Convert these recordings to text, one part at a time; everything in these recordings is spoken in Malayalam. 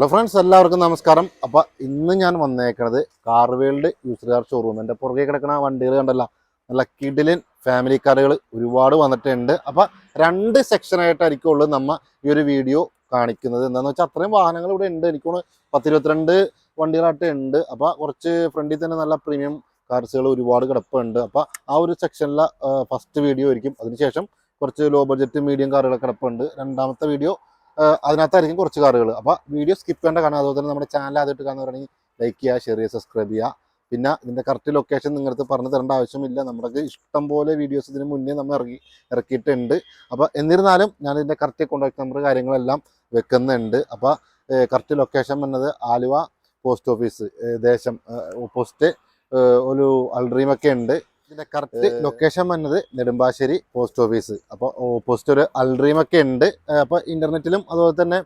ഹലോ ഫ്രണ്ട്സ് എല്ലാവർക്കും നമസ്കാരം. അപ്പോൾ ഇന്ന് ഞാൻ വന്നേക്കുന്നത് car world user car showroom എന്റെ പുറകെ കിടക്കുന്ന വണ്ടികൾ കണ്ടല്ല. നല്ല കിഡിലിൻ ഫാമിലി കാറുകൾ ഒരുപാട് വന്നിട്ടുണ്ട്. അപ്പോൾ രണ്ട് സെക്ഷനായിട്ടായിരിക്കും ഉള്ളൂ നമ്മ ഈ ഒരു വീഡിയോ കാണിക്കുന്നത്. എന്താണെന്ന് വെച്ചാൽ അത്രയും വാഹനങ്ങൾ ഇവിടെ ഉണ്ട്. എനിക്കൊന്ന് പത്തിരുപത്തിരണ്ട് വണ്ടികളായിട്ട് ഉണ്ട്. അപ്പോൾ കുറച്ച് ഫ്രണ്ടിൽ തന്നെ നല്ല പ്രീമിയം കാർസുകൾ ഒരുപാട് കിടപ്പുണ്ട്. അപ്പോൾ ആ ഒരു സെക്ഷനിലെ ഫസ്റ്റ് വീഡിയോ ആയിരിക്കും. അതിനുശേഷം കുറച്ച് ലോ ബഡ്ജറ്റ് മീഡിയം കാറുകളൊക്കെ കിടപ്പുണ്ട്. രണ്ടാമത്തെ വീഡിയോ അതിനകത്തായിരിക്കും കുറച്ച് കാറുകൾ. അപ്പോൾ വീഡിയോ സ്കിപ്പ് ചെയ്യേണ്ട കാണാം അതുപോലെ തന്നെ നമ്മുടെ ചാനൽ ആദ്യമായിട്ട് കാണുന്നവരാണെങ്കിൽ ലൈക്ക് ചെയ്യുക ഷെയർ ചെയ്യുക സബ്സ്ക്രൈബ് ചെയ്യുക. പിന്നെ ഇതിന്റെ കറക്റ്റ് ലൊക്കേഷൻ നിങ്ങൾക്ക് പറഞ്ഞു തരേണ്ട ആവശ്യമില്ല. നമ്മുടെ ഇഷ്ടം പോലെ വീഡിയോസ് ഇതിന് മുന്നേ നമ്മൾ ഇറക്കി ഇറക്കിയിട്ടുണ്ട്. അപ്പോൾ എന്നിരുന്നാലും ഞാൻ ഇതിന്റെ കറക്റ്റ് കോൺടാക്ട് നമ്പർ കാര്യങ്ങളെല്ലാം വെക്കുന്നുണ്ട്. അപ്പോൾ കറക്റ്റ് ലൊക്കേഷൻ വന്നത് Aluva post office Desom post ഒരു അൾഡ്രീമൊക്കെ ഉണ്ട്. ഇതിന്റെ കറക്റ്റ് ലൊക്കേഷൻ വന്നത് നെടുമ്പാശ്ശേരി പോസ്റ്റ് ഓഫീസ് അപ്പോൾ ഓപ്പോസിറ്റ് ഒരു അൾഡ്രീമൊക്കെ ഉണ്ട്. അപ്പോൾ ഇന്റർനെറ്റിലും അതുപോലെ തന്നെ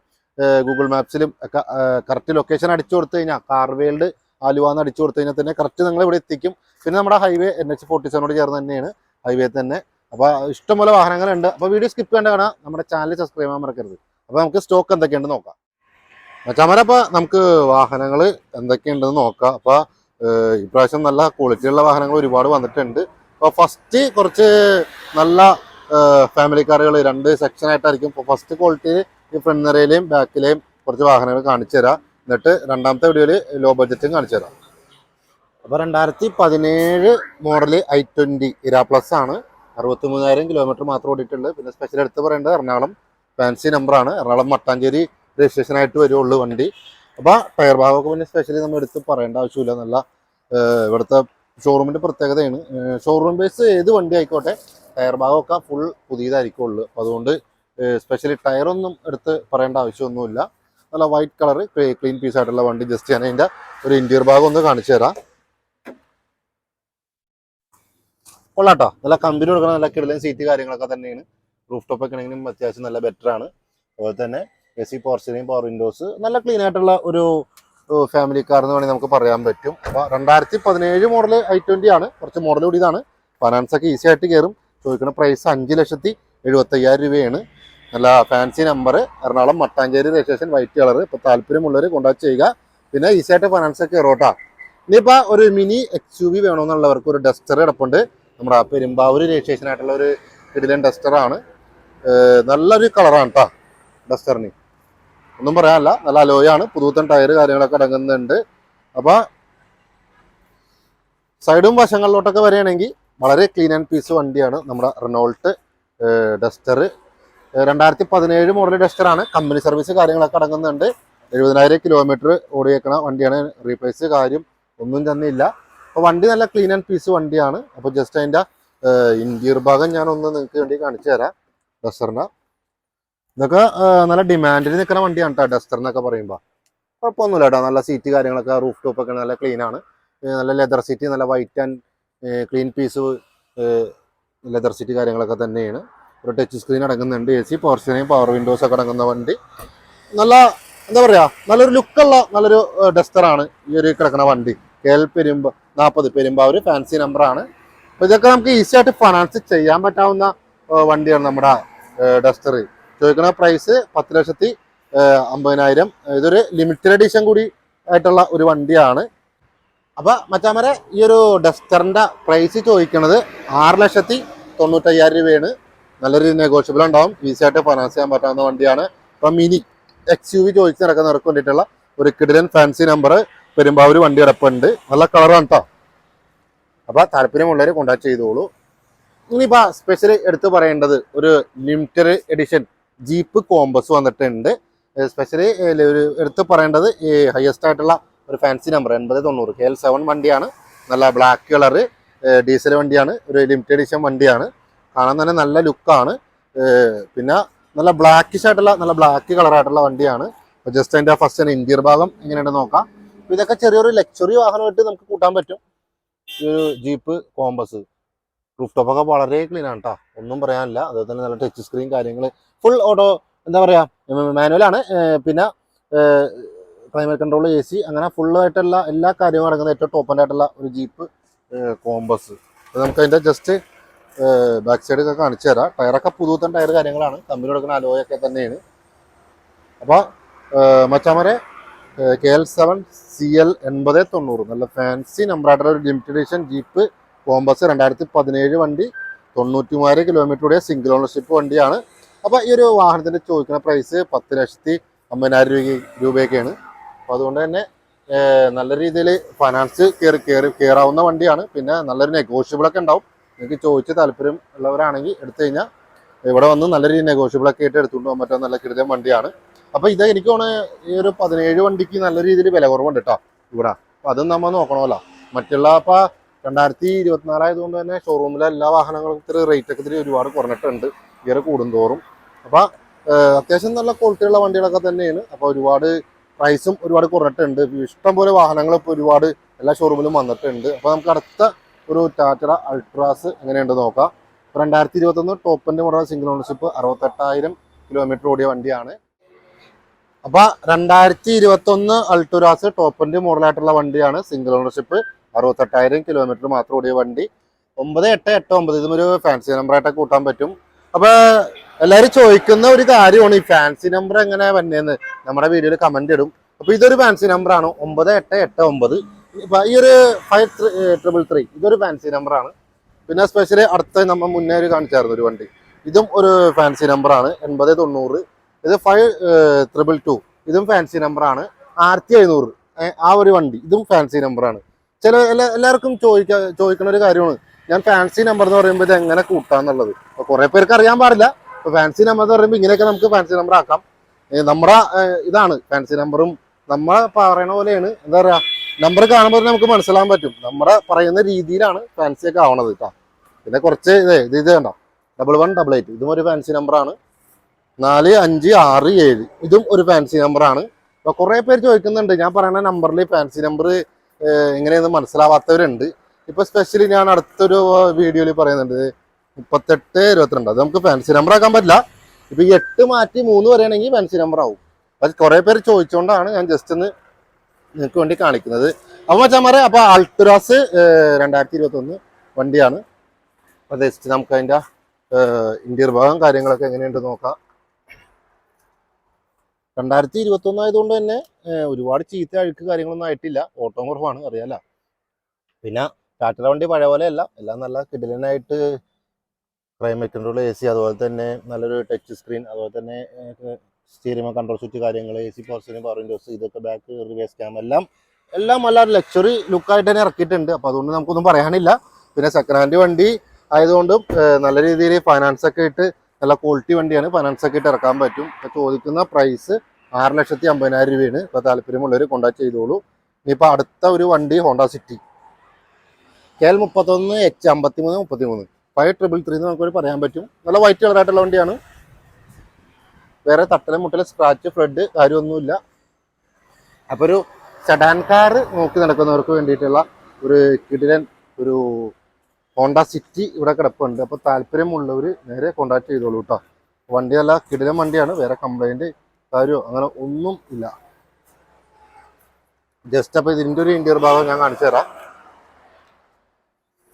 ഗൂഗിൾ മാപ്സിലും ഒക്കെ കറക്റ്റ് ലൊക്കേഷൻ അടിച്ചു കൊടുത്തു കഴിഞ്ഞാൽ കാർ വേൾഡ് ആലുവ എന്ന് അടിച്ചു കൊടുത്തു കഴിഞ്ഞാൽ തന്നെ കറക്റ്റ് നിങ്ങൾ ഇവിടെ എത്തിക്കും. പിന്നെ നമ്മുടെ ഹൈവേ എൻ എച്ച് ഫോർട്ടി സെവനോട് ചേർന്ന് തന്നെയാണ് ഹൈവേ തന്നെ. അപ്പോൾ ഇഷ്ടംപോലെ വാഹനങ്ങളുണ്ട്. അപ്പോൾ വീഡിയോ സ്കിപ്പ് ചെയ്യേണ്ട കാണാം. നമ്മുടെ ചാനൽ സബ്സ്ക്രൈബ് ചെയ്യാൻ മറക്കരുത്. അപ്പോൾ നമുക്ക് സ്റ്റോക്ക് എന്തൊക്കെയുണ്ടെന്ന് നോക്കാം. ചമര അപ്പോൾ നമുക്ക് വാഹനങ്ങൾ എന്തൊക്കെയുണ്ടെന്ന് നോക്കാം. അപ്പോൾ ഇപ്രാവശ്യം നല്ല ക്വാളിറ്റിയുള്ള വാഹനങ്ങൾ ഒരുപാട് വന്നിട്ടുണ്ട്. അപ്പോൾ ഫസ്റ്റ് കുറച്ച് നല്ല ഫാമിലി കാറുകൾ രണ്ട് സെക്ഷൻ ആയിട്ടായിരിക്കും. ഇപ്പോൾ ഫസ്റ്റ് ക്വാളിറ്റിയിൽ ഈ ഫ്രണ്ട് നിരയിലെയും ബാക്കിലെയും കുറച്ച് വാഹനങ്ങൾ കാണിച്ചു തരാം. എന്നിട്ട് രണ്ടാമത്തെ വീഡിയോയിൽ ലോ ബഡ്ജറ്റും കാണിച്ചു തരാം. അപ്പോൾ രണ്ടായിരത്തി പതിനേഴ് model i twenty era plus ആണ്. അറുപത്തി മൂവായിരം കിലോമീറ്റർ മാത്രം ഓടിയിട്ടുള്ളത്. പിന്നെ സ്പെഷ്യൽ എടുത്ത് പറയേണ്ടത് എറണാകുളം ഫാൻസി നമ്പറാണ് എറണാകുളം മട്ടാഞ്ചേരി രജിസ്ട്രേഷൻ ആയിട്ട് വരുള്ളൂ വണ്ടി. അപ്പോൾ ടയർ ഭാഗമൊക്കെ പിന്നെ സ്പെഷ്യലി നമ്മൾ എടുത്ത് പറയേണ്ട ആവശ്യമില്ല. നല്ല ഇവിടുത്തെ ഷോറൂമിന്റെ പ്രത്യേകതയാണ്. ഷോറൂം ബേസ് ഏത് വണ്ടി ആയിക്കോട്ടെ ടയർ ഭാഗമൊക്കെ ഫുൾ പുതിയതായിരിക്കുള്ളൂ അപ്പോൾ അതുകൊണ്ട് സ്പെഷ്യലി ടയറൊന്നും എടുത്ത് പറയേണ്ട ആവശ്യമൊന്നുമില്ല. നല്ല വൈറ്റ് കളർ ക്ലീൻ പീസ് ആയിട്ടുള്ള വണ്ടി ജസ്റ്റ് ഞാൻ അതിന്റെ ഒരു ഇന്റീരിയർ ഭാഗം ഒന്ന് കാണിച്ചു തരാം. കൊള്ളാട്ടോ. നല്ല കമ്പനി കൊടുക്കണം നല്ല കിടലും സീറ്റ് കാര്യങ്ങളൊക്കെ തന്നെയാണ്. റൂഫ് ടോപ്പ് ഒക്കെ ആണെങ്കിലും അത്യാവശ്യം നല്ല ബെറ്റർ ആണ്. അതുപോലെ തന്നെ എ സി പോർച്ചിനെയും പവർ വിൻഡോസ് നല്ല ക്ലീൻ ആയിട്ടുള്ള ഒരു ഫാമിലി കാർ എന്ന് വേണമെങ്കിൽ നമുക്ക് പറയാൻ പറ്റും. അപ്പോൾ രണ്ടായിരത്തി പതിനേഴ് മോഡൽ ഐ ട്വന്റി ആണ്. കുറച്ച് മോഡൽ കൂടി ഇതാണ്. ഫൈനാൻസ് ഒക്കെ ഈസി ആയിട്ട് കയറും. ചോദിക്കുന്ന പ്രൈസ് അഞ്ച് ലക്ഷത്തി എഴുപത്തയ്യായിരം രൂപയാണ്. നല്ല fancy number Ernakulam Mattancherry registration white colour ഇപ്പോൾ താല്പര്യമുള്ളവർ കോൺടാക്ട് ചെയ്യുക. പിന്നെ ഈസി ആയിട്ട് ഫൈനാൻസ് ഒക്കെ കയറോട്ടാ ഇനിയിപ്പോൾ ഒരു മിനി എക്സ് യു വി വേണമെന്നുള്ളവർക്ക് ഒരു ഡസ്റ്റർ കിടപ്പുണ്ട്. നമ്മുടെ പെരുമ്പാവൂർ രജിസ്ട്രേഷൻ ആയിട്ടുള്ള ഒരു കിടിലൻ ഡസ്റ്ററാണ് നല്ലൊരു കളറാണ് കേട്ടോ ഡസ്റ്ററിന് ഒന്നും പറയാനല്ല. നല്ല അലോയാണ്. പുതുത്തൻ ടയർ കാര്യങ്ങളൊക്കെ അടങ്ങുന്നുണ്ട്. അപ്പോൾ സൈഡും വശങ്ങളിലോട്ടൊക്കെ വരികയാണെങ്കിൽ വളരെ ക്ലീൻ ആൻഡ് പീസ് വണ്ടിയാണ് നമ്മുടെ റെനോൾട്ട് ഡസ്റ്റർ. രണ്ടായിരത്തി പതിനേഴ് മോഡൽ ഡസ്റ്ററാണ് കമ്പനി സർവീസ് കാര്യങ്ങളൊക്കെ അടങ്ങുന്നുണ്ട്. എഴുപതിനായിരം കിലോമീറ്റർ ഓടിയേക്കണ വണ്ടിയാണ്. റീപ്ലേസ് കാര്യം ഒന്നും തന്നെയില്ല അപ്പോൾ വണ്ടി നല്ല ക്ലീൻ ആൻഡ് പീസ് വണ്ടിയാണ്. അപ്പോൾ ജസ്റ്റ് അതിന്റെ ഇന്റീരിയർ ഭാഗം ഞാൻ ഒന്ന് നിങ്ങൾക്ക് വേണ്ടി കാണിച്ചു തരാം ഡസ്റ്ററിന്റെ ഇതൊക്കെ നല്ല ഡിമാൻഡിൽ നിൽക്കുന്ന വണ്ടിയാണ് കേട്ടോ ഡസ്റ്റർ എന്നൊക്കെ പറയുമ്പോൾ കുഴപ്പമൊന്നുമില്ല കേട്ടോ നല്ല സീറ്റ് കാര്യങ്ങളൊക്കെ റൂഫ് ടോപ്പ് ഒക്കെ നല്ല ക്ലീൻ ആണ്. നല്ല ലെതർ സീറ്റ് നല്ല white and clean piece leather seat കാര്യങ്ങളൊക്കെ തന്നെയാണ്. ഒരു ടച്ച് സ്ക്രീൻ അടങ്ങുന്നുണ്ട്. എ സി പോർഷനെയും പവർ വിൻഡോസ് ഒക്കെ അടങ്ങുന്ന വണ്ടി. നല്ല എന്താ പറയുക നല്ലൊരു ലുക്കുള്ള നല്ലൊരു ഡസ്റ്ററാണ് ഈ ഒരു കിടക്കുന്ന വണ്ടി. കെ പെരുമ്പ നാൽപ്പത് ഒരു ഫാൻസി നമ്പറാണ് അപ്പോൾ ഇതൊക്കെ നമുക്ക് ഈസി ആയിട്ട് ഫൈനാൻസ് ചെയ്യാൻ പറ്റാവുന്ന വണ്ടിയാണ് നമ്മുടെ ഡസ്റ്റർ ചോദിക്കുന്ന പ്രൈസ് പത്ത് ലക്ഷത്തി അമ്പതിനായിരം. ഇതൊരു ലിമിറ്റഡ് എഡിഷൻ കൂടി ആയിട്ടുള്ള ഒരു വണ്ടിയാണ്. അപ്പൊ മച്ചാമരെ ഈ ഒരു ഡസ്റ്ററിന്റെ പ്രൈസ് ചോദിക്കുന്നത് ആറ് ലക്ഷത്തി തൊണ്ണൂറ്റയ്യായിരം രൂപയാണ്. നല്ലൊരു നെഗോഷ്യബിൾ ഉണ്ടാവും. ഈസി ആയിട്ട് ഫൈനാൻസ് ചെയ്യാൻ പറ്റാവുന്ന വണ്ടിയാണ്. ഇപ്പം മിനി എക്സ് യു വി ചോദിച്ച് നടക്കുന്നവർക്ക് വേണ്ടിയിട്ടുള്ള ഒരു കിടിലൻ ഫാൻസി നമ്പർ പെരുമ്പാവൂർ വണ്ടി കിടപ്പുണ്ട് നല്ല കളറാണ് കേട്ടോ അപ്പോൾ താല്പര്യമുള്ളവർ കോണ്ടാക്ട് ചെയ്തോളൂ. ഇനിയിപ്പോ സ്പെഷ്യൽ എടുത്തു പറയേണ്ടത് ഒരു ലിമിറ്റഡ് എഡിഷൻ ജീപ്പ് കോമ്പസ് വന്നിട്ടുണ്ട്. സ്പെഷ്യലി ഒരു എടുത്ത് പറയേണ്ടത് ഈ ഹയസ്റ്റ് ആയിട്ടുള്ള ഒരു ഫാൻസി നമ്പർ എൺപത് തൊണ്ണൂറ്. കെ എൽ സെവൻ വണ്ടിയാണ്. നല്ല ബ്ലാക്ക് കളറ് ഡീസൽ വണ്ടിയാണ്. ഒരു ലിമിറ്റഡ് എഡിഷൻ വണ്ടിയാണ്. കാണാൻ തന്നെ നല്ല ലുക്കാണ് പിന്നെ നല്ല ബ്ലാക്കിഷ് ആയിട്ടുള്ള നല്ല ബ്ലാക്ക് കളറായിട്ടുള്ള വണ്ടിയാണ്. ജസ്റ്റ് അതിന്റെ ഫസ്റ്റ് തന്നെ ഇന്റീരിയർ ഭാഗം എങ്ങനെയാണ് നോക്കാം. ഇതൊക്കെ ചെറിയൊരു ലക്ഷറി വാഹനമായിട്ട് നമുക്ക് കൂട്ടാൻ പറ്റും. ഒരു ജീപ്പ് കോമ്പസ്. റൂഫ് ടോപ്പൊക്കെ വളരെ ക്ലീൻ ആണ് കേട്ടോ ഒന്നും പറയാനില്ല. അതുപോലെ തന്നെ നല്ല ടച്ച് സ്ക്രീൻ കാര്യങ്ങൾ ഫുൾ ഓട്ടോ എന്താ പറയുക മാനുവലാണ് പിന്നെ ക്ലൈമറ്റ് കൺട്രോൾ എ സി അങ്ങനെ ഫുള്ളായിട്ടുള്ള എല്ലാ കാര്യവും അടങ്ങുന്ന ഏറ്റവും ടോപ്പ് ആയിട്ടുള്ള ഒരു ജീപ്പ് കോമ്പസ് നമുക്ക് അതിന്റെ ജസ്റ്റ് ബാക്ക് സൈഡ് ഒക്കെ കാണിച്ചു തരാം. ടയറൊക്കെ പുതുത്തൻ ടയർ കാര്യങ്ങളാണ്. കമ്പനി കൊടുക്കുന്ന അലോയൊക്കെ തന്നെയാണ്. അപ്പോൾ മച്ചാമരെ K L seven C L എൺപത് തൊണ്ണൂറ്. നല്ല ഫാൻസി നമ്പറായിട്ടുള്ള ഒരു ലിമിറ്റഡ് എഡിഷൻ ജീപ്പ് കോമ്പസ് രണ്ടായിരത്തി പതിനേഴ് വണ്ടി തൊണ്ണൂറ്റി മൂവായിരം കിലോമീറ്ററുടെ സിംഗിൾ ഓണർഷിപ്പ് വണ്ടിയാണ്. അപ്പോൾ ഈ ഒരു വാഹനത്തിന്റെ ചോദിക്കുന്ന പ്രൈസ് പത്ത് ലക്ഷത്തി അമ്പതിനായിരം രൂപ രൂപയൊക്കെയാണ്. അപ്പോൾ അതുകൊണ്ട് തന്നെ നല്ല രീതിയിൽ ഫൈനാൻസ് കയറി കയറി കയറാവുന്ന വണ്ടിയാണ്. പിന്നെ നല്ലൊരു നെഗോഷ്യബിൾ ഒക്കെ ഉണ്ടാവും. നിങ്ങൾക്ക് ചോദിച്ച് താല്പര്യം ഉള്ളവരാണെങ്കിൽ എടുത്തു കഴിഞ്ഞാൽ ഇവിടെ വന്ന് നല്ല രീതിയിൽ നെഗോഷ്യബിൾ ഒക്കെ ആയിട്ട് എടുത്തുകൊണ്ട് പോകാൻ പറ്റുന്ന നല്ല കൃത്യം വണ്ടിയാണ്. അപ്പോൾ ഇത് എനിക്ക് തോന്നുന്നു ഈ ഒരു പതിനേഴ് വണ്ടിക്ക് നല്ല രീതിയിൽ വില കുറവുണ്ട് കേട്ടോ ഇവിടെ. അപ്പോൾ അതും നമ്മൾ നോക്കണമല്ലോ. മറ്റുള്ള അപ്പോൾ രണ്ടായിരത്തി ഇരുപത്തിനാലായതുകൊണ്ട് തന്നെ ഷോറൂമിലെ എല്ലാ വാഹനങ്ങൾക്കും ഇത്തിരി റേറ്റ് ഒക്കെ ഇത്തിരി ഒരുപാട് കുറഞ്ഞിട്ടുണ്ട്. ഇയർ കൂടുന്തോറും. അപ്പോൾ അത്യാവശ്യം നല്ല ക്വാളിറ്റിയുള്ള വണ്ടികളൊക്കെ തന്നെയാണ്. അപ്പോൾ ഒരുപാട് പ്രൈസും ഒരുപാട് കുറഞ്ഞിട്ടുണ്ട് ഇഷ്ടം പോലെ വാഹനങ്ങൾ ഇപ്പോൾ ഒരുപാട് എല്ലാ ഷോറൂമിലും വന്നിട്ടുണ്ട്. അപ്പോൾ നമുക്ക് അടുത്ത ഒരു ടാറ്റ അൾട്രാസ് എങ്ങനെയുണ്ട് നോക്കാം. രണ്ടായിരത്തി ഇരുപത്തൊന്ന് ടോപ്പിന്റെ മോഡൽ സിംഗിൾ ഓണർഷിപ്പ് അറുപത്തെട്ടായിരം കിലോമീറ്റർ ഓടിയ വണ്ടിയാണ്. അപ്പോൾ രണ്ടായിരത്തി ഇരുപത്തൊന്ന് അൾട്രാസ് ടോപ്പിന്റെ മോഡലായിട്ടുള്ള വണ്ടിയാണ് സിംഗിൾ ഓണർഷിപ്പ് അറുപത്തെട്ടായിരം കിലോമീറ്റർ മാത്രം ഓടിയ വണ്ടി. ഒമ്പത് എട്ട് എട്ട് ഒമ്പത് ഇതും ഒരു ഫാൻസി നമ്പറായിട്ടൊക്കെ കൂട്ടാൻ പറ്റും. അപ്പോൾ എല്ലാവരും ചോദിക്കുന്ന ഒരു കാര്യമാണ് ഈ ഫാൻസി നമ്പർ എങ്ങനെ വന്നേന്ന്. നമ്മുടെ വീഡിയോയിൽ കമന്റ് ഇടും. അപ്പൊ ഇതൊരു ഫാൻസി നമ്പർ ആണ്. ഒമ്പത് എട്ട് എട്ട് ഒമ്പത്. ഈ ഒരു ഫൈവ് ട്രിപ്പിൾ ത്രീ ഇതൊരു ഫാൻസി നമ്പർ ആണ്. പിന്നെ സ്പെഷ്യലി അടുത്ത നമ്മൾ മുന്നേ ഒരു കാണിച്ചായിരുന്നു ഒരു വണ്ടി. ഇതും ഒരു ഫാൻസി നമ്പർ ആണ്. എൺപത് തൊണ്ണൂറ്. ഇത് ഫൈവ് ട്രിപ്പിൾ ടു ഇതും ഫാൻസി നമ്പർ ആണ്. ആയിരത്തി എഴുന്നൂറ്. ആ ഒരു വണ്ടി. ഇതും ഫാൻസി നമ്പർ ആണ്. ചില എല്ലാ എല്ലാവർക്കും ചോദിക്ക ചോദിക്കുന്ന ഒരു കാര്യമാണ്. ഞാൻ ഫാൻസി നമ്പർ എന്ന് പറയുമ്പോൾ ഇത് എങ്ങനെ കൂട്ടാന്നുള്ളത്. കുറെ പേർക്ക് അറിയാൻ പാടില്ല. ഇപ്പൊ ഫാൻസി നമ്പർ എന്ന് പറയുമ്പോൾ ഇങ്ങനെയൊക്കെ നമുക്ക് ഫാൻസി നമ്പർ ആക്കാം. നമ്മുടെ ഇതാണ് ഫാൻസി നമ്പറും നമ്മൾ പറയണ പോലെയാണ്. എന്താ പറയാ നമ്പർ കാണുമ്പോൾ നമുക്ക് മനസ്സിലാൻ പറ്റും. നമ്മുടെ പറയുന്ന രീതിയിലാണ് ഫാൻസി ഒക്കെ ആവണത് കേട്ടോ പിന്നെ കുറച്ച് ഇതേ ഇത് ഇത് കണ്ടോ? ഡബിൾ വൺ ഡബിൾ എയ്റ്റ് ഇതും ഒരു ഫാൻസി നമ്പറാണ് നാല് അഞ്ച് ആറ് ഏഴ്. ഇതും ഒരു ഫാൻസി നമ്പറാണ് അപ്പൊ കുറെ പേര് ചോദിക്കുന്നുണ്ട് ഞാൻ പറയുന്ന നമ്പറിൽ ഫാൻസി നമ്പർ എങ്ങനെയെന്ന് മനസ്സിലാവാത്തവരുണ്ട്. ഇപ്പൊ സ്പെഷ്യലി ഞാൻ അടുത്തൊരു വീഡിയോയിൽ പറയുന്നുണ്ട്. മുപ്പത്തെട്ട് ഇരുപത്തിരണ്ട്. അത് നമുക്ക് ഫാൻസി നമ്പർ ആക്കാൻ പറ്റില്ല. ഇപ്പൊ ഈ എട്ട് മാറ്റി മൂന്ന് വരെയാണെങ്കിൽ ഫാൻസി നമ്പർ ആവും. അത് കുറെ പേര് ചോദിച്ചുകൊണ്ടാണ് ഞാൻ ജസ്റ്റ് ഒന്ന് നിങ്ങൾക്ക് വേണ്ടി കാണിക്കുന്നത്. അപ്പൊ മച്ചാമാരെ അപ്പൊ അൾട്ടുറാസ് രണ്ടായിരത്തി ഇരുപത്തി ഒന്ന് വണ്ടിയാണ്. അപ്പൊ ജസ്റ്റ് നമുക്ക് അതിന്റെ ഇന്റീരിയർ ഭാഗം കാര്യങ്ങളൊക്കെ എങ്ങനെയുണ്ട് നോക്കാം. രണ്ടായിരത്തി ഇരുപത്തി ഒന്ന് ആയതുകൊണ്ട് തന്നെ ഒരുപാട് ചീത്ത അഴുക്ക് കാര്യങ്ങളൊന്നും ആയിട്ടില്ല. ഓട്ടോ കുറവാണ് അറിയാലോ. പിന്നെ ടാറ്റ വണ്ടി പഴയ പോലെയല്ല. എല്ലാം നല്ല കിടിലനായിട്ട് ക്ലൈമറ്റ് കൺട്രോൾ എ സി അതുപോലെ തന്നെ നല്ലൊരു ടച്ച് സ്ക്രീൻ അതുപോലെ തന്നെ സ്റ്റീരിമ കൺട്രോൾ സ്വിച്ച് കാര്യങ്ങൾ A C portion power windows ഇതൊക്കെ ബാക്ക് റിവേഴ്സ് ക്യാം എല്ലാം എല്ലാം നല്ല ലക്ഷറി ലുക്കായിട്ട് തന്നെ ഇറക്കിയിട്ടുണ്ട്. അപ്പോൾ അതുകൊണ്ട് നമുക്കൊന്നും പറയാനില്ല. പിന്നെ സെക്കൻഡ് ഹാൻഡ് വണ്ടി ആയതുകൊണ്ടും നല്ല രീതിയിൽ ഫൈനാൻസ് ഒക്കെ ഇട്ട് നല്ല ക്വാളിറ്റി വണ്ടിയാണ് ഫൈനാൻസ് ഒക്കെ ഇട്ട് ഇറക്കാൻ പറ്റും. ഇപ്പോൾ ചോദിക്കുന്ന പ്രൈസ് ആറ് ലക്ഷത്തി അമ്പതിനായിരം രൂപയാണ്. ഇപ്പോൾ താല്പര്യമുള്ളവർ കോൺടാക്ട് ചെയ്തോളൂ. ഇനിയിപ്പോൾ അടുത്ത ഒരു വണ്ടി ഹോണ്ട സിറ്റി കെ എൽ മുപ്പത്തൊന്ന് എച്ച് അമ്പത്തി മൂന്ന് മുപ്പത്തി മൂന്ന് ഫൈവ് ട്രിപ്പിൾ ത്രീ എന്ന് നമുക്കൊരു പറയാൻ പറ്റും. നല്ല വൈറ്റ് കളറായിട്ടുള്ള വണ്ടിയാണ്. വേറെ തട്ടല മുട്ടല സ്ക്രാച്ച് ഫ്ലഡ് കാര്യമൊന്നുമില്ല. അപ്പോൾ ഒരു സെഡാൻ കാർ നോക്കി നടക്കുന്നവർക്ക് വേണ്ടിയിട്ടുള്ള ഒരു കിടിലൻ ഒരു ഹോണ്ട സിറ്റി ഇവിടെ കിടപ്പുണ്ട്. അപ്പോൾ താല്പര്യമുള്ളവർ നേരെ കോണ്ടാക്ട് ചെയ്തോളൂ കേട്ടോ വണ്ടി നല്ല കിടിലൻ വണ്ടിയാണ്. വേറെ കംപ്ലൈന്റ് കാര്യമോ അങ്ങനെ ഒന്നും ഇല്ല. ജസ്റ്റ് അപ്പോൾ ഇതിന്റെ ഒരു ഇന്റീരിയർ ഭാഗം ഞാൻ കാണിച്ചു തരാം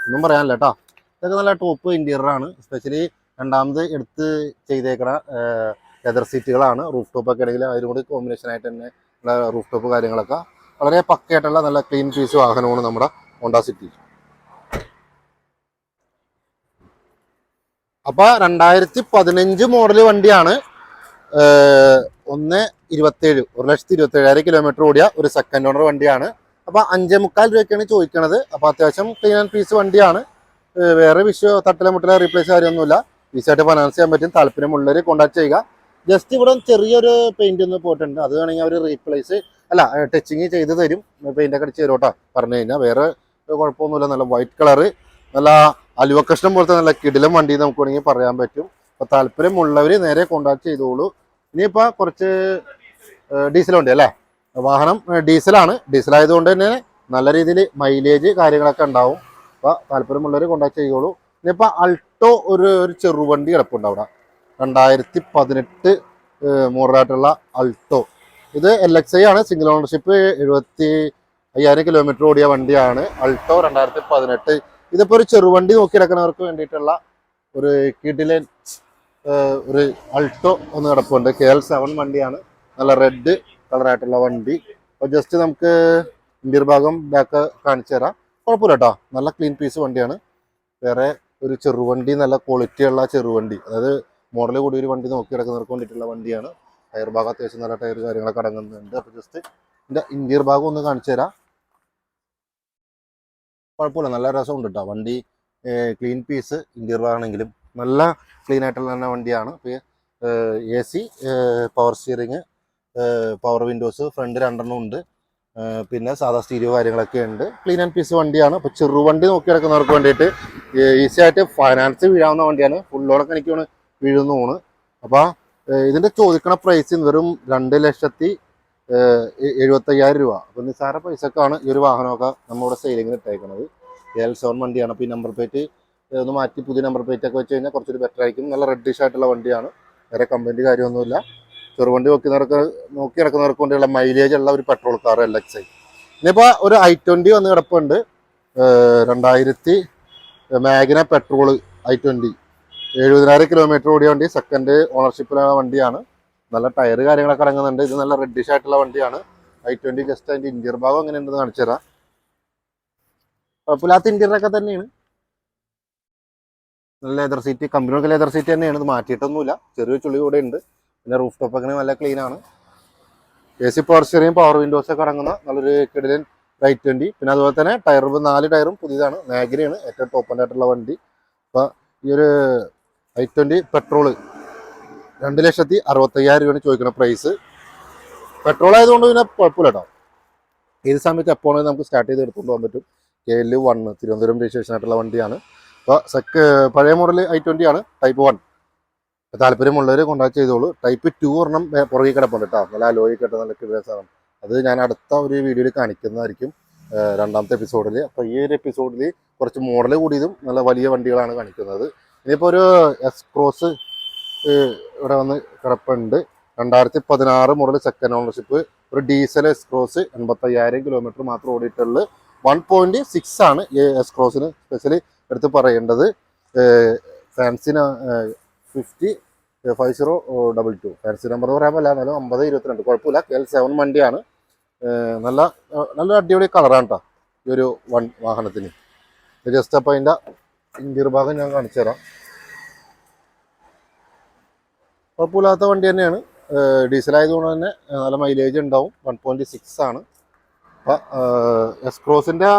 ഒന്നും പറയാനില്ല കേട്ടോ ഇതൊക്കെ നല്ല ടോപ്പ് ഇന്റീരിയർ ആണ്. സ്പെഷ്യലി രണ്ടാമത് എടുത്ത് ചെയ്തേക്കണ ലെതർ സീറ്റുകളാണ് റൂഫ് ടോപ്പ് ഒക്കെ ആണെങ്കിൽ കോമ്പിനേഷൻ ആയിട്ട് തന്നെ റൂഫ് ടോപ്പ് കാര്യങ്ങളൊക്കെ വളരെ പക്കയായിട്ടുള്ള നല്ല ക്ലീൻ പീസ് വാഹനമാണ് നമ്മുടെ ഹോണ്ട സിറ്റി അപ്പൊ രണ്ടായിരത്തി പതിനഞ്ച് മോഡൽ വണ്ടിയാണ് ഒന്ന് ഇരുപത്തേഴ് ഒരു ലക്ഷത്തി ഇരുപത്തി ഏഴായിരം കിലോമീറ്റർ ഓടിയ ഒരു സെക്കൻഡ് ഓണർ വണ്ടിയാണ്. അപ്പൊ അഞ്ചേ മുക്കാൽ രൂപയ്ക്കാണ് ചോദിക്കണത്. അപ്പൊ അത്യാവശ്യം ക്ലീൻ ആൻഡ് പീസ് വണ്ടിയാണ്. വേറെ വിഷയോ തട്ടിലെ മുട്ടിലെ റീപ്ലേസ് കാര്യമൊന്നുമില്ല. ഈസിയായിട്ട് ഫൈനാൻസ് ചെയ്യാൻ പറ്റും. താല്പര്യമുള്ളവർ കോൺടാക്ട് ചെയ്യുക. ജസ്റ്റ് ഇവിടെ ചെറിയൊരു പെയിന്റ് ഒന്ന് പോയിട്ടുണ്ട്. അത് വേണമെങ്കിൽ അവർ റീപ്ലേസ് അല്ല ടച്ചിങ് ചെയ്ത് തരും. പെയിന്റ് ഒക്കെ അടിച്ച് തരും പറഞ്ഞു കഴിഞ്ഞാൽ വേറെ കുഴപ്പമൊന്നുമില്ല. നല്ല വൈറ്റ് കളറ് നല്ല അലുവ കഷ്ണം പോലത്തെ നല്ല കിടിലം വണ്ടി നമുക്ക് വേണമെങ്കിൽ പറയാൻ പറ്റും. അപ്പൊ താല്പര്യമുള്ളവർ നേരെ കോൺടാക്ട് ചെയ്തോളൂ. ഇനിയിപ്പോ കുറച്ച് ഡീസൽ അല്ലേ? വാഹനം ഡീസലാണ് ഡീസൽ ആയതുകൊണ്ട് തന്നെ നല്ല രീതിയിൽ മൈലേജ് കാര്യങ്ങളൊക്കെ ഉണ്ടാവും. അപ്പൊ താല്പര്യമുള്ളവർ കോൺടാക്ട് ചെയ്തോളൂ. ഇനിയിപ്പോൾ അൾട്ടോ ഒരു ഒരു ചെറുവണ്ടി കിടപ്പുണ്ട് അവിടെ. രണ്ടായിരത്തി പതിനെട്ട് മോഡലായിട്ടുള്ള അൾട്ടോ. ഇത് എൽ എക്സ് ഐ ആണ്. സിംഗിൾ ഓണർഷിപ്പ് എഴുപത്തി അയ്യായിരം കിലോമീറ്റർ ഓടിയ വണ്ടിയാണ്. അൾട്ടോ രണ്ടായിരത്തി പതിനെട്ട് ഇതിപ്പോ ഒരു ചെറുവണ്ടി നോക്കി നടക്കുന്നവർക്ക് വേണ്ടിയിട്ടുള്ള ഒരു കിഡിലെ ഒരു അൾട്ടോ ഒന്ന് കിടപ്പുണ്ട്. കെ എൽ സെവൻ വണ്ടിയാണ്. നല്ല റെഡ് കളറായിട്ടുള്ള വണ്ടി. അപ്പോൾ അപ്പോൾ ജസ്റ്റ് നമുക്ക് ഇന്ത്യർ ഭാഗം ബാക്ക് കാണിച്ചു തരാം കുഴപ്പമില്ല കേട്ടോ നല്ല ക്ലീൻ പീസ് വണ്ടിയാണ്. വേറെ ഒരു ചെറുവണ്ടി നല്ല ക്വാളിറ്റി ഉള്ള ചെറുവണ്ടി. അതായത് മോഡൽ കൂടി ഒരു വണ്ടി നോക്കി കിടക്കുന്നവർക്ക് വേണ്ടിയിട്ടുള്ള വണ്ടിയാണ്. ടയർ ഭാഗം അത്യാവശ്യം നല്ല ടയർ കാര്യങ്ങളൊക്കെ അടങ്ങുന്നുണ്ട്. അപ്പോൾ ജസ്റ്റ് ഇതിന്റെ ഇന്ത്യർ ഭാഗം ഒന്ന് കാണിച്ചു തരാം. കുഴപ്പമില്ല നല്ല രസമുണ്ട് കേട്ടോ വണ്ടി ക്ലീൻ പീസ് ഇന്ത്യർ ഭാഗമാണെങ്കിലും നല്ല ക്ലീൻ ആയിട്ടുള്ള തന്നെ വണ്ടിയാണ്. A C power steering power windows front രണ്ടെണ്ണം ഉണ്ട്. പിന്നെ സാധാ സ്റ്റീരിയോ കാര്യങ്ങളൊക്കെ ഉണ്ട്. ക്ലീൻ ആൻഡ് പീസ് വണ്ടിയാണ്. അപ്പോൾ ചെറുവണ്ടി നോക്കി കിടക്കുന്നവർക്ക് വേണ്ടിയിട്ട് ഈസി ആയിട്ട് ഫൈനാൻസ് വീഴാവുന്ന വണ്ടിയാണ്. ഫുൾ ലോണൊക്കെ എനിക്ക് ഊണ് വീഴുന്നു തോന്നുന്നു അപ്പോൾ ഇതിന്റെ ചോദിക്കണ പ്രൈസ് വെറും രണ്ട് ലക്ഷത്തി എഴുപത്തയ്യായിരം രൂപ. അപ്പോൾ നിസ്സാര പൈസക്കാണ് ഈ ഒരു വാഹനമൊക്കെ നമ്മളിവിടെ സെയിലിങ്ങിന് ഇട്ടേക്കുന്നത് എൽ സെവൻ വണ്ടിയാണ്. അപ്പോൾ ഈ നമ്പർ പ്ലേറ്റ് ഒന്ന് മാറ്റി പുതിയ നമ്പർ പ്ലേറ്റ് ഒക്കെ വെച്ച് കഴിഞ്ഞാൽ കുറച്ചൊരു ബെറ്റർ ആയിരിക്കും. നല്ല റെഡിഷ് ആയിട്ടുള്ള വണ്ടിയാണ്. വേറെ കമ്പനി കാര്യമൊന്നുമില്ല. ചെറുവണ്ടി നോക്കുന്നവർക്ക് നോക്കി നടക്കുന്നവർക്ക് വേണ്ടിയുള്ള മൈലേജ് ഉള്ള ഒരു petrol car L X I ഇനിയിപ്പോൾ ഒരു ഐ ട്വന്റി വന്ന് കിടപ്പുണ്ട്. രണ്ടായിരത്തി മാഗ്ന പെട്രോൾ ഐ ട്വന്റി എഴുപതിനായിരം കിലോമീറ്റർ ഓടിയ വണ്ടി സെക്കൻഡ് ഓണർഷിപ്പിലുള്ള വണ്ടിയാണ്. നല്ല ടയർ കാര്യങ്ങളൊക്കെ ഇറങ്ങുന്നുണ്ട് ഇത് നല്ല റെഡിഷ് ആയിട്ടുള്ള വണ്ടിയാണ്. ഐ ട്വന്റി ജസ്റ്റ് അതിന്റെ ഇന്ത്യർ ഭാഗം എങ്ങനെ ഉണ്ടെന്ന് കാണിച്ചു തരാം. കുഴപ്പമില്ലാത്ത ഇന്റീരിയറൊക്കെ തന്നെയാണ്. നല്ല ലെതർ സീറ്റ് കമ്പനികൾക്ക് ലെതർ സീറ്റ് തന്നെയാണ്. ഇത് മാറ്റിയിട്ടൊന്നുമില്ല. ചെറിയ ചുളി കൂടെ ഉണ്ട്. പിന്നെ റൂഫ് ടോപ്പ് അങ്ങനെ നല്ല ക്ലീൻ ആണ്. A C power steering power windows ഒക്കെ അടങ്ങുന്ന നല്ലൊരു കിടിലൻ റൈറ്റ് വണ്ടി. പിന്നെ അതുപോലെ തന്നെ ടയർ നാല് ടയറും പുതിയതാണ്. മാഗ്നയാണ് ഏറ്റവും ടോപ്പ് ആയിട്ടുള്ള വണ്ടി. അപ്പോൾ ഈ ഒരു ഐ ട്വന്റി പെട്രോൾ രണ്ട് ലക്ഷത്തി അറുപത്തയ്യായിരം രൂപയാണ് ചോദിക്കുന്ന പ്രൈസ് പെട്രോൾ ആയതുകൊണ്ട് പിന്നെ കുഴപ്പമില്ല കേട്ടോ ഏത് സമയത്ത് എപ്പോൾ നമുക്ക് സ്റ്റാർട്ട് ചെയ്ത് എടുത്തുകൊണ്ട് പോകാൻ പറ്റും. K L one Thiruvananthapuram registration ആയിട്ടുള്ള വണ്ടിയാണ്. അപ്പോൾ സെക്ക് പഴയ മോഡൽ ഐ ട്വന്റി ആണ് ടൈപ്പ് വൺ താല്പര്യമുള്ളവർ കോൺടാക്ട് ചെയ്തോളൂ. ടൈപ്പ് ടു ഒരെണ്ണം പുറകെ കിടപ്പുണ്ട് കേട്ടോ നല്ല അലോയി കേട്ടോ നല്ല കിടസാണ് അത് ഞാൻ അടുത്ത ഒരു വീഡിയോയിൽ കാണിക്കുന്നതായിരിക്കും. രണ്ടാമത്തെ എപ്പിസോഡിൽ അപ്പോൾ ഈ ഒരു എപ്പിസോഡിൽ കുറച്ച് മോഡൽ കൂടിയതും നല്ല വലിയ വണ്ടികളാണ് കാണിക്കുന്നത്. ഇനിയിപ്പോൾ ഒരു എസ് ക്രോസ് ഇവിടെ വന്ന് കിടപ്പുണ്ട്. രണ്ടായിരത്തി പതിനാറ് മോഡൽ സെക്കൻഡ് ഓണർഷിപ്പ് ഒരു ഡീസൽ എസ് ക്രോസ് എൺപത്തയ്യായിരം കിലോമീറ്റർ മാത്രം ഓടിയിട്ടുള്ളത് വൺ പോയിന്റ് സിക്സ് ആണ് ഈ എസ് ക്രോസിന് സ്പെഷ്യലി എടുത്ത് പറയേണ്ടത്. ഫാൻസിന് fifty five zero double two fancy number എന്ന് പറയാൻ പറ്റില്ല എന്നാലും അമ്പത് ഇരുപത്തിരണ്ട് കുഴപ്പമില്ല. കെ എൽ സെവൻ വണ്ടിയാണ്. നല്ല നല്ല അടിപൊളി കളറാണ് കേട്ടോ ഈ ഒരു വൺ വാഹനത്തിന്. ജസ്റ്റ് അപ്പോൾ അതിന്റെ ഇന്റീരിയർ ഭാഗം ഞാൻ കാണിച്ചു തരാം. കുഴപ്പമില്ലാത്ത വണ്ടി തന്നെയാണ്. ഡീസൽ ആയതുകൊണ്ട് തന്നെ നല്ല മൈലേജ് ഉണ്ടാവും. വൺ പോയിന്റ് സിക്സ് ആണ്. അപ്പം എസ് ക്രോസിന്റെ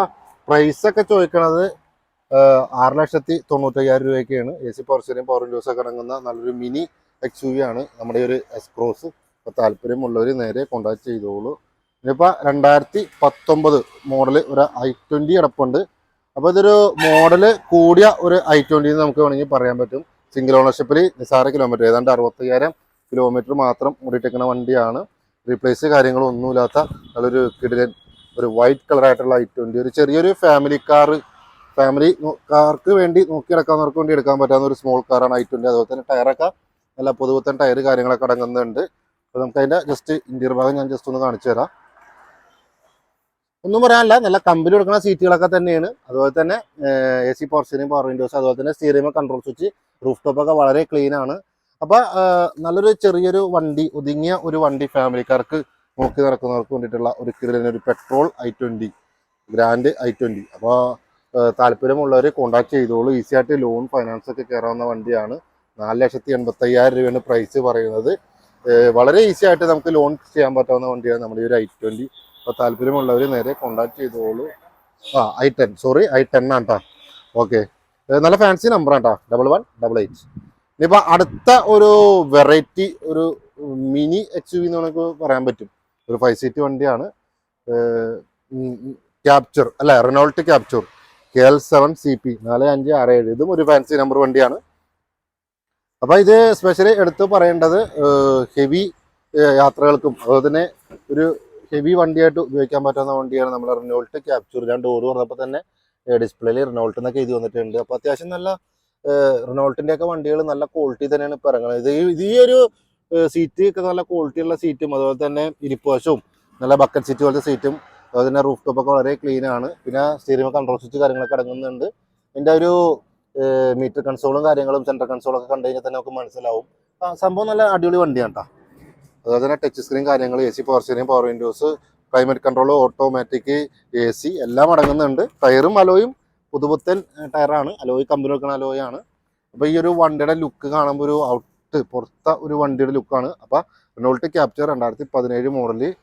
പ്രൈസൊക്കെ ചോദിക്കണത് ആറ് ലക്ഷത്തി തൊണ്ണൂറ്റയ്യായിരം രൂപയൊക്കെയാണ് A C power steering power windows ഒക്കെ അടങ്ങുന്ന നല്ലൊരു മിനി എക്സ് യു ആണ് നമ്മുടെ ഒരു എസ് ക്രോസ് അപ്പോൾ താല്പര്യമുള്ളവർ നേരെ കോൺടാക്ട് ചെയ്തോളൂ. ഇനിയിപ്പോൾ രണ്ടായിരത്തി പത്തൊമ്പത് മോഡൽ ഒരു ഐ ട്വന്റി കിടപ്പുണ്ട് അപ്പോൾ ഇതൊരു മോഡൽ കൂടിയ ഒരു ഐ ട്വന്റി നമുക്ക് വേണമെങ്കിൽ പറയാൻ പറ്റും. സിംഗിൾ ഓണർഷിപ്പിൽ നിസാര കിലോമീറ്റർ ഏതാണ്ട് അറുപത്തയ്യായിരം കിലോമീറ്റർ മാത്രം ഓടിയിട്ടേക്കുന്ന വണ്ടിയാണ്. റീപ്ലേസ് കാര്യങ്ങളൊന്നുമില്ലാത്ത നല്ലൊരു കിടിലൻ ഒരു വൈറ്റ് കളറായിട്ടുള്ള ഐ ട്വന്റി ഒരു ചെറിയൊരു ഫാമിലി കാർ ഫാമിലി കാർക്ക് വേണ്ടി നോക്കി നടക്കാവുന്നവർക്ക് വേണ്ടി എടുക്കാൻ പറ്റാവുന്ന ഒരു സ്മോൾ കാറാണ് ഐ ട്വന്റി അതുപോലെ തന്നെ ടയറൊക്കെ നല്ല പുതുപുത്തൻ ടയർ കാര്യങ്ങളൊക്കെ അടങ്ങുന്നുണ്ട്. അപ്പോൾ നമുക്ക് അതിന്റെ ജസ്റ്റ് ഇന്റീരിയർ ഭാഗം ഞാൻ ജസ്റ്റ് ഒന്ന് കാണിച്ചു തരാം. ഒന്നും പറയാനില്ല നല്ല കമ്പനി കൊടുക്കുന്ന സീറ്റുകളൊക്കെ തന്നെയാണ്. അതുപോലെ തന്നെ A C power steering power windows അതുപോലെ തന്നെ സ്റ്റീറിംഗ് കൺട്രോൾ സ്വിച്ച് റൂഫ് ടോപ്പൊക്കെ വളരെ ക്ലീൻ ആണ്. അപ്പോൾ നല്ലൊരു ചെറിയൊരു വണ്ടി ഒതുങ്ങിയ ഒരു വണ്ടി ഫാമിലിക്കാർക്ക് നോക്കി നടക്കുന്നവർക്ക് വേണ്ടിയിട്ടുള്ള ഒരു കിടലിന് ഒരു petrol i twenty grand i twenty അപ്പോൾ താല്പര്യമുള്ളവർ കോൺടാക്ട് ചെയ്തോളൂ. ഈസി ആയിട്ട് ലോൺ ഫൈനാൻസ് ഒക്കെ കയറാവുന്ന വണ്ടിയാണ്. നാല് ലക്ഷത്തി എൺപത്തയ്യായിരം രൂപയാണ് പ്രൈസ് പറയുന്നത്. വളരെ ഈസി ആയിട്ട് നമുക്ക് ലോൺ ചെയ്യാൻ പറ്റാവുന്ന വണ്ടിയാണ് നമ്മുടെ ഈ ഒരു ഐ ട്വന്റി അപ്പോൾ താല്പര്യമുള്ളവർ നേരെ കോൺടാക്ട് ചെയ്തോളൂ. ആ i ten sorry i ten ആണ് ഓക്കെ നല്ല ഫാൻസി നമ്പറാണ് കേട്ടോ ഡബിൾ വൺ ഡബിൾ എയ്റ്റ് ഇനിയിപ്പോൾ അടുത്ത ഒരു വെറൈറ്റി ഒരു മിനി എച്ച് വി എന്ന് നമുക്ക് പറയാൻ പറ്റും. ഒരു ഫൈവ് സീറ്റ് വണ്ടിയാണ്. ക്യാപ്ചർ അല്ല Renault Captur K L seven C P നാല് അഞ്ച് ആറ് ഏഴ്. ഇതും ഒരു ഫാൻസി നമ്പർ വണ്ടിയാണ്. അപ്പോൾ ഇത് സ്പെഷ്യലി എടുത്ത് പറയേണ്ടത് ഹെവി യാത്രകൾക്കും അതുപോലെ തന്നെ ഒരു ഹെവി വണ്ടിയായിട്ട് ഉപയോഗിക്കാൻ പറ്റുന്ന വണ്ടിയാണ് നമ്മൾ റിനോൾട്ട് ക്യാപ്ചർ ഞാൻ ഡോർ പറഞ്ഞപ്പോൾ തന്നെ ഡിസ്പ്ലേയിൽ റിനോൾട്ട് എന്നൊക്കെ എഴുതി വന്നിട്ടുണ്ട്. അപ്പോൾ അത്യാവശ്യം നല്ല റിനോൾട്ടിന്റെ ഒക്കെ വണ്ടികൾ നല്ല ക്വാളിറ്റി തന്നെയാണ് ഇപ്പോൾ ഇറങ്ങുന്നത് ഇത് ഇത് ഈ ഒരു സീറ്റ് ഒക്കെ നല്ല ക്വാളിറ്റിയുള്ള സീറ്റും അതുപോലെ തന്നെ ഇരിപ്പുവശവും നല്ല ബക്കറ്റ് സീറ്റ് പോലത്തെ സീറ്റും അതുപോലെ തന്നെ റൂഫ് ടോപ്പ് ഒക്കെ വളരെ ക്ലീൻ ആണ്. പിന്നെ സ്റ്റീറിംഗ് കൺട്രോൾ സ്വിച്ച് കാര്യങ്ങളൊക്കെ അടങ്ങുന്നുണ്ട്. ഇതിന്റെ ഒരു മീറ്റർ കൺസോളും കാര്യങ്ങളും സെൻട്രൽ കൺസോളും ഒക്കെ കണ്ടു കഴിഞ്ഞാൽ തന്നെ നമുക്ക് മനസ്സിലാവും. സംഭവം നല്ല അടിപൊളി വണ്ടിയാണ് കേട്ടോ അതുപോലെ തന്നെ ടച്ച് സ്ക്രീൻ കാര്യങ്ങൾ A C power power windows climate control automatic A C എല്ലാം അടങ്ങുന്നുണ്ട്. ടയറും അലോയും പുതുപുത്തൻ ടയറാണ് അലോയ് കമ്പനി വെക്കുന്ന അലോയാണ് അപ്പോൾ ഈ ഒരു വണ്ടിയുടെ ലുക്ക് കാണുമ്പോൾ ഒരു ഔട്ട് പുറത്ത ഒരു വണ്ടിയുടെ ലുക്കാണ് അപ്പോൾ റിനോൾട്ട് ക്യാപ്ചർ രണ്ടായിരത്തി പതിനേഴ് മോഡലിൽ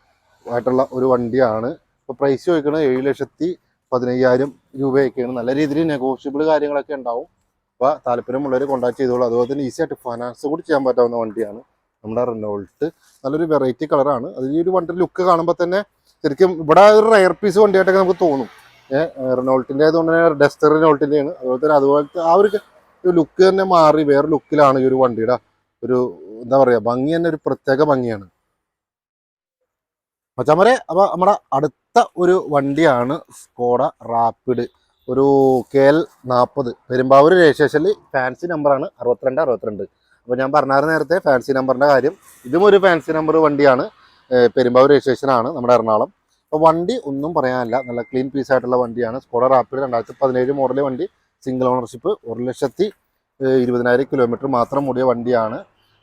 ആയിട്ടുള്ള ഒരു വണ്ടിയാണ്. ഇപ്പോൾ പ്രൈസ് ചോദിക്കുന്നത് ഏഴ് ലക്ഷത്തി പതിനയ്യായിരം രൂപയൊക്കെയാണ്. നല്ല രീതിയിൽ നെഗോഷ്യബിൾ കാര്യങ്ങളൊക്കെ ഉണ്ടാവും. അപ്പോൾ താല്പര്യമുള്ളവർ കോൺടാക്ട് ചെയ്തോളൂ. അതുപോലെ തന്നെ ഈസി ആയിട്ട് ഫൈനാൻസ് കൂടി ചെയ്യാൻ പറ്റാവുന്ന വണ്ടിയാണ്. നമ്മുടെ റിനോൾട്ട് നല്ലൊരു വെറൈറ്റി കളറാണ് അത് ഈ ഒരു വണ്ടിയുടെ ലുക്ക് കാണുമ്പോൾ തന്നെ ശരിക്കും ഇവിടെ ഒരു റയർ പീസ് വണ്ടിയായിട്ടൊക്കെ നമുക്ക് തോന്നും. റിനോൾട്ടിന്റെ ആയതുകൊണ്ട് തന്നെ ഡസ്റ്റർ റിനോൾട്ടിന്റെയാണ് അതുപോലെ തന്നെ അതുപോലത്തെ ആ ഒരു ലുക്ക് തന്നെ മാറി വേറെ ലുക്കിലാണ് ഈ ഒരു വണ്ടിയുടെ ഒരു എന്താ പറയുക ഭംഗി തന്നെ ഒരു പ്രത്യേക ഭംഗിയാണ്. മച്ചാമരെ അപ്പോൾ നമ്മുടെ അടുത്ത ഒരു വണ്ടിയാണ് സ്കോഡ റാപ്പിഡ് ഒരു കെ എൽ നാൽപ്പത് പെരുമ്പാവൂർ രജിസ്ട്രേഷനിൽ ഫാൻസി നമ്പറാണ് അറുപത്തിരണ്ട് അറുപത്തിരണ്ട്. അപ്പോൾ ഞാൻ പറഞ്ഞായിരുന്നു നേരത്തെ ഫാൻസി നമ്പറിന്റെ കാര്യം. ഇതും ഒരു ഫാൻസി നമ്പർ വണ്ടിയാണ്. പെരുമ്പാവൂർ രജിസ്ട്രേഷൻ ആണ് നമ്മുടെ എറണാകുളം. അപ്പോൾ വണ്ടി ഒന്നും പറയാനില്ല. നല്ല ക്ലീൻ പീസ് ആയിട്ടുള്ള വണ്ടിയാണ്. സ്കോഡ റാപ്പിഡ് രണ്ടായിരത്തി പതിനേഴ് മോഡൽ വണ്ടി. സിംഗിൾ ഓണർഷിപ്പ് ഒരു ലക്ഷത്തി ഇരുപതിനായിരം കിലോമീറ്റർ മാത്രം ഓടിയ വണ്ടിയാണ്.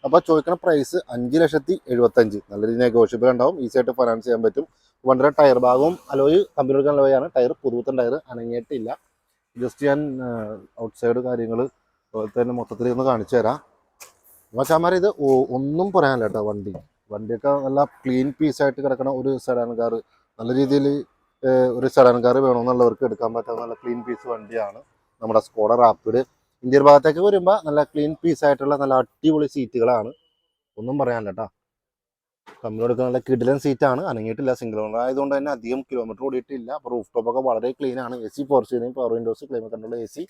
അപ്പോൾ ചോദിക്കുന്ന പ്രൈസ് അഞ്ച് ലക്ഷത്തി എഴുപത്തഞ്ച്. നല്ല രീതിയിൽ നെഗോഷ്യബിൾ ഉണ്ടാവും. ഈസി ആയിട്ട് ഫൈനാൻസ് ചെയ്യാൻ പറ്റും. വണ്ടിയുടെ ടയർ ഭാഗവും അലോയ് കമ്പനി അലോയാണ് ടയർ പുതുപുത്തൻ ടയർ അനങ്ങിയിട്ടില്ല. ജസ്റ്റ് ഞാൻ ഔട്ട് സൈഡ് കാര്യങ്ങൾ തന്നെ മൊത്തത്തിൽ ഒന്ന് കാണിച്ചു തരാം. മച്ചാമാർ ഇത് ഒന്നും പറയാനില്ല കേട്ടോ വണ്ടി. വണ്ടിയൊക്കെ നല്ല ക്ലീൻ പീസായിട്ട് കിടക്കണ ഒരു സെഡാൻ കാർ നല്ല രീതിയിൽ ഒരു സെഡാൻ കാർ വേണമെന്നുള്ളവർക്ക് എടുക്കാൻ പറ്റുന്ന നല്ല ക്ലീൻ പീസ് വണ്ടിയാണ്. നമ്മുടെ സ്കോഡ റാപ്പിഡ് ഇന്ത്യൻ ഭാഗത്തേക്ക് വരുമ്പോൾ നല്ല ക്ലീൻ പീസ് ആയിട്ടുള്ള നല്ല അടിപൊളി സീറ്റുകളാണ് ഒന്നും പറയാനില്ല കേട്ടോ കമ്പനി കൊടുക്കുന്ന നല്ല കിടിലൻ സീറ്റാണ് അനങ്ങിയിട്ടില്ല സിംഗിൾ ഓണർ ആയതുകൊണ്ട് തന്നെ അധികം കിലോമീറ്റർ ഓടിയിട്ടില്ല. അപ്പോൾ റൂഫ് ടോപ്പൊക്കെ വളരെ ക്ലീൻ ആണ്. A C ഫോർച്യൂണും power windows climate control A C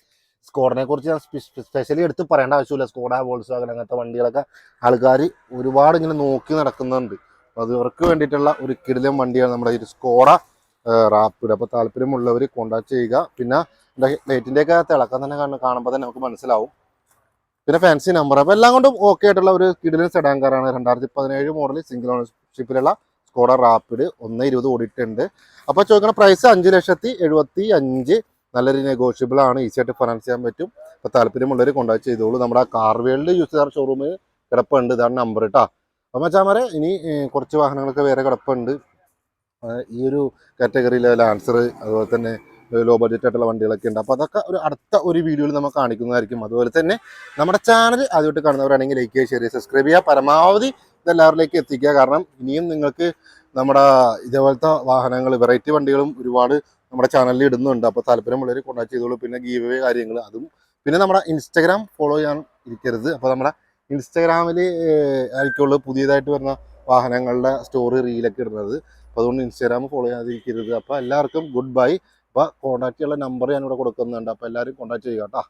സ്കോഡിനെ കുറിച്ച് ഞാൻ സ്പെഷ്യലി എടുത്ത് പറയേണ്ട ആവശ്യമില്ല. സ്കോഡ വോൾസ് വാഗൻ അങ്ങനത്തെ വണ്ടികളൊക്കെ ആൾക്കാർ ഒരുപാട് ഇങ്ങനെ നോക്കി നടക്കുന്നുണ്ട്. അത് ഇവർക്ക് വേണ്ടിയിട്ടുള്ള ഒരു കിടിലൻ വണ്ടിയാണ് നമ്മുടെ ഒരു സ്കോഡ റാപ്പിഡ്. അപ്പോൾ താല്പര്യമുള്ളവർ കോണ്ടാക്ട് ചെയ്യുക. പിന്നെ ലൈറ്റിന്റെ ഒക്കെ തിളക്കം തന്നെ കാണുമ്പോൾ തന്നെ നമുക്ക് മനസ്സിലാവും. പിന്നെ ഫാൻസി നമ്പർ അപ്പോൾ എല്ലാം കൊണ്ടും ഓക്കെ ആയിട്ടുള്ള ഒരു കിഡിലിൻ സെഡാൻ രണ്ടായിരത്തി പതിനേഴ് മോഡൽ സിംഗിൾ ഓണർഷിപ്പിലുള്ള സ്കോഡ റാപ്പിഡ് ഒന്ന് ഇരുപത് ഓടിയിട്ടുണ്ട്. അപ്പോൾ ചോദിക്കുന്ന പ്രൈസ് അഞ്ച് ലക്ഷത്തി എഴുപത്തി അഞ്ച്. നല്ലൊരു നെഗോഷ്യബിൾ ആണ്. ഈസി ആയിട്ട് ഫൈനാൻസ് ചെയ്യാൻ പറ്റും. അപ്പോൾ താല്പര്യമുള്ളവർ കോൺടാക്ട് ചെയ്തോളൂ. നമ്മുടെ കാർ വേൾഡ് യൂസ് ചെയ്യാറ് ഷോറൂമിൽ കിടപ്പുണ്ട്. ഇതാണ് നമ്പർ കേട്ടോ അപ്പോൾ മച്ചാമാരെ ഇനി കുറച്ച് വാഹനങ്ങളൊക്കെ വേറെ കിടപ്പുണ്ട്. ഈ ഒരു കാറ്റഗറിയിലെ ലാൻസർ അതുപോലെ തന്നെ ലോ ബഡ്ജറ്റ് ആയിട്ടുള്ള വണ്ടികളൊക്കെ ഉണ്ട്. അപ്പോൾ അതൊക്കെ ഒരു അടുത്ത ഒരു വീഡിയോയിൽ നമ്മൾ കാണിക്കുന്നതായിരിക്കും. അതുപോലെ തന്നെ നമ്മുടെ ചാനൽ ആദ്യമായിട്ട് കാണുന്നവരാണെങ്കിൽ ലൈക്ക് ചെയ്യുക ഷെയർ ചെയ്യുക സബ്സ്ക്രൈബ് ചെയ്യുക. പരമാവധി ഇതെല്ലാവരിലേക്ക് എത്തിക്കുക. കാരണം ഇനിയും നിങ്ങൾക്ക് നമ്മുടെ ഇതേപോലത്തെ വാഹനങ്ങൾ വെറൈറ്റി വണ്ടികളും ഒരുപാട് നമ്മുടെ ചാനലിൽ ഇടുന്നുണ്ട്. അപ്പോൾ താല്പര്യമുള്ളവർ കോൺടാക്ട് ചെയ്തോളൂ. പിന്നെ ഗീവ് കാര്യങ്ങൾ അതും. പിന്നെ നമ്മുടെ ഇൻസ്റ്റഗ്രാം ഫോളോ ചെയ്യാൻ ഇരിക്കരുത്. അപ്പോൾ നമ്മുടെ ഇൻസ്റ്റഗ്രാമിൽ ആയിരിക്കുള്ളൂ പുതിയതായിട്ട് വരുന്ന വാഹനങ്ങളുടെ സ്റ്റോറി റീലൊക്കെ ഇടുന്നത്. അപ്പോൾ അതുകൊണ്ട് ഇൻസ്റ്റാഗ്രാം ഫോളോ ചെയ്യാതിരിക്കരുത്. അപ്പോൾ എല്ലാവർക്കും ഗുഡ് ബൈ അപ്പോൾ കോൺടാക്റ്റ് ചെയ്യാനുള്ള നമ്പർ ഞാനിവിടെ കൊടുക്കുന്നുണ്ട്. അപ്പോൾ എല്ലാവരും കോൺടാക്ട് ചെയ്യുക കേട്ടോ.